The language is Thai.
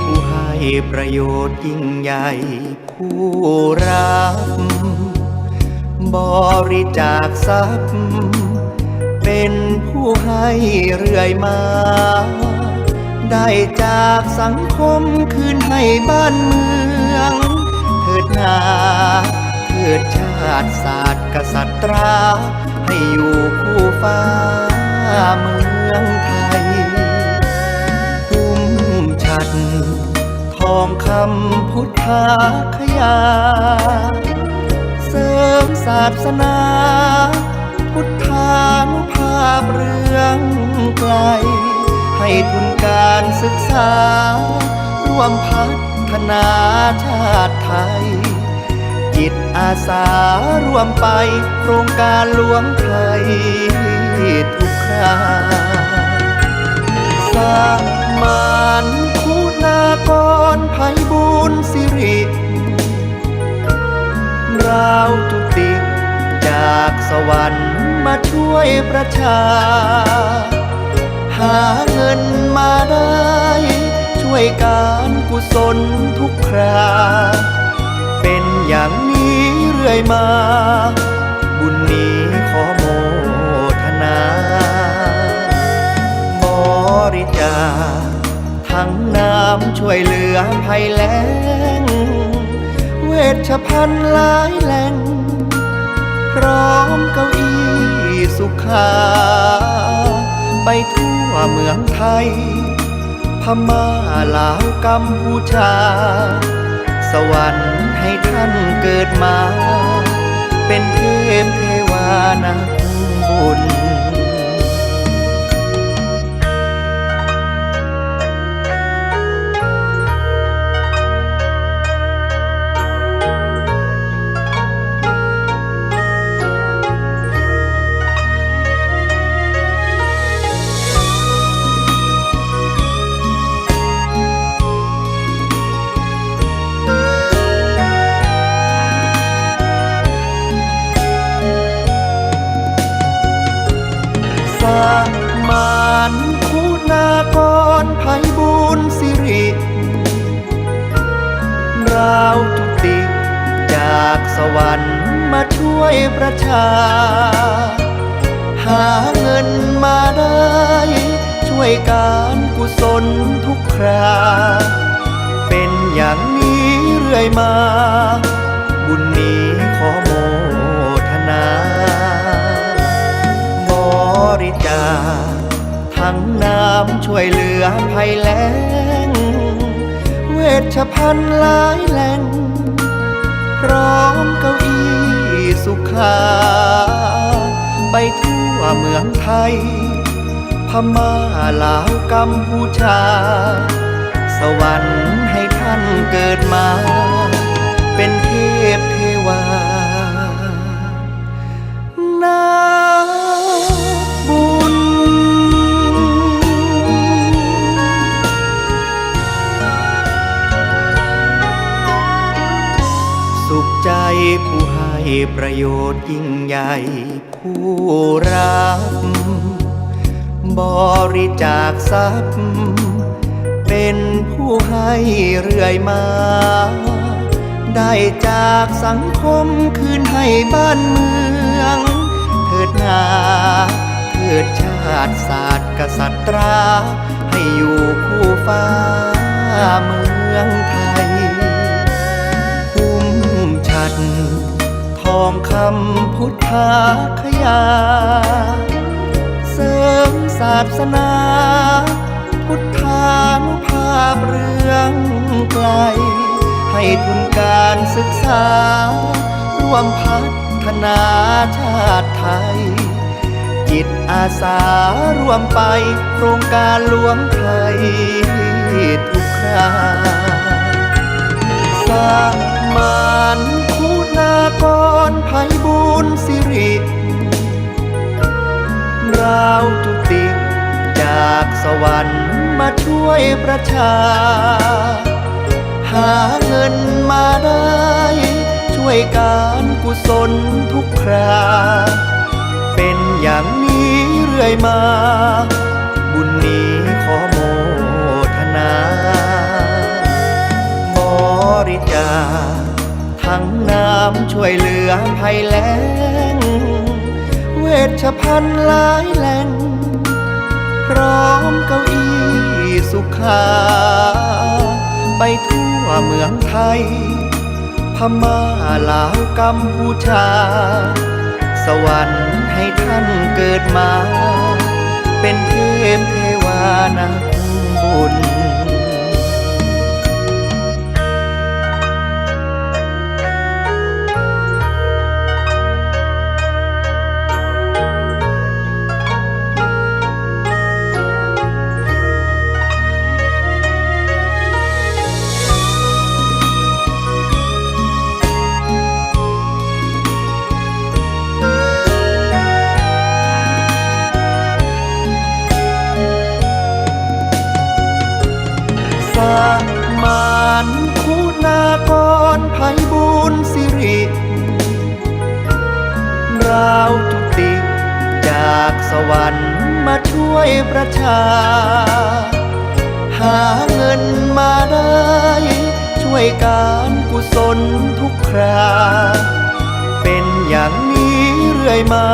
ผู้ให้ประโยชน์ยิ่งใหญ่ผู้รักบริจาคทรัพย์ เป็นผู้ให้เรื่อยมา ได้จากสังคมคืนให้บ้านเมือง เถิดนาเถิดชาติศาสตร์กษัตรา ให้อยู่คู่ฟ้าเมืองไทย องคำพุทธาขยา เสริมศาสนา พุทธานุภาพเรื่องไกล ให้ทุนการศึกษา ร่วมพัฒนาชาติไทย จิตอาสาร่วมไปโครงการหลวงไทยทุกคราสามานคุณาก รไพบูลย์สิริราวจุติจากสวรรค์มาช่วยประชา หาเงินมาได้ ช่วยการกุศลทุกครา เป็นอย่างนี้เรื่อยมา บุญนี้ขอโมทนา บริจาค ทั้งน้ำช่วยเหลือภัยแล้ง เวชพันธ์หลายแหล่ง พร้อมเก้าอี้สุขา ไปทั่วเมืองไทย พม่าลาวกัมพูชา สวรรค์ให้ท่านเกิดมา เป็นเทพเทวานักบุญ มานคุณากรไพบูลย์สิริราวจุติจากสวรรค์มาช่วยประชา หาเงินมาได้ ช่วยการกุศลทุกครา เป็นอย่างนี้เรื่อยมา บุญนี้ขอโมทนา บริจาคังน้ำช่วยเหลือภัยแล้ง เวชพันธ์หลายแหล่ง พร้อมเก้าอี้สุขาไปทั่วเมืองไทย พม่าลาวกัมพูชา สวรรค์ให้ท่านเกิดมา ใจผู้ให้ประโยชน์ยิ่งใหญ่ผู้รักบริจาคทรัพย์ เป็นผู้ให้เรื่อยมา ได้จากสังคมคืนให้บ้านเมือง เถิดนาเถิดชาติศาสตร์กษัตราให้อยู่คู่ฟ้าเมืองไทย ด ทองคำพุทธาขยา เสริมศาสนา พุทธานุภาพเรื่องไกล ให้ทุนการศึกษา ร่วมพัฒนาชาติไทย จิตอาสาร่วมไปโครงการหลวงไทยทุกคราสมาน คุณากรไพบูลสิริราวจุติจากสวรรค์มาช่วยประชา หาเงินมาได้ ช่วยการกุศลทุกครา เป็นอย่างนี้เรื่อยมา บุญนี้ขอโมทนา บริจาค ทั้งน้ำช่วยเหลือภัยแล้ง เวชพันธ์หลายแหล่ง พร้อมเก้าอี้สุขา ไปทั่วเมืองไทย พม่าลาวกัมพูชา สวรรค์ให้ท่านเกิดมา เป็นเทพเทวานักบุ สวรรค์มาช่วยประชา หาเงินมาได้ ช่วยการกุศลทุกครา เป็นอย่างนี้เรื่อยมา